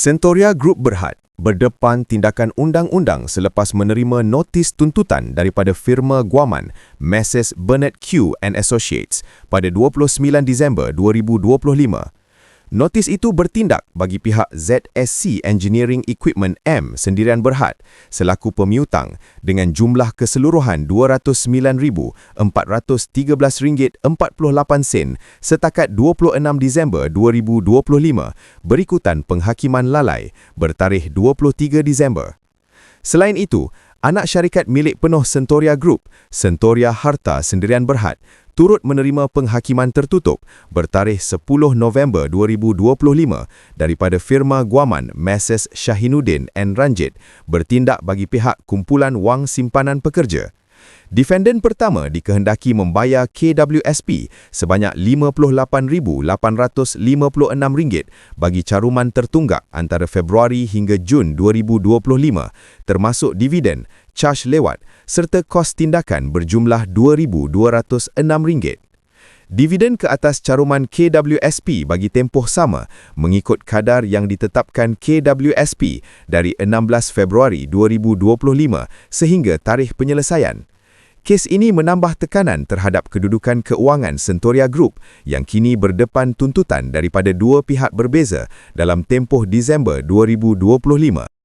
Sentoria Group Berhad berdepan tindakan undang-undang selepas menerima notis tuntutan daripada firma guaman Messrs Bernard Q and Associates pada 29 Disember 2025. Notis itu bertindak bagi pihak ZSC Engineering Equipment M Sendirian Berhad selaku pemiutang dengan jumlah keseluruhan RM209,413.48 setakat 26 Disember 2025 berikutan penghakiman lalai bertarikh 23 Disember. Selain itu, anak syarikat milik penuh Sentoria Group, Sentoria Harta Sendirian Berhad, turut menerima penghakiman tertutup bertarikh 10 November 2025 daripada firma guaman Messrs Shahinuddin and Ranjit bertindak bagi pihak kumpulan wang simpanan pekerja. Defendant pertama dikehendaki membayar KWSP sebanyak RM58,856 bagi caruman tertunggak antara Februari hingga Jun 2025 termasuk dividen, caj lewat serta kos tindakan berjumlah RM2,206. Dividen ke atas caruman KWSP bagi tempoh sama mengikut kadar yang ditetapkan KWSP dari 16 Februari 2025 sehingga tarikh penyelesaian. Kes ini menambah tekanan terhadap kedudukan keuangan Sentoria Group yang kini berdepan tuntutan daripada dua pihak berbeza dalam tempoh Disember 2025.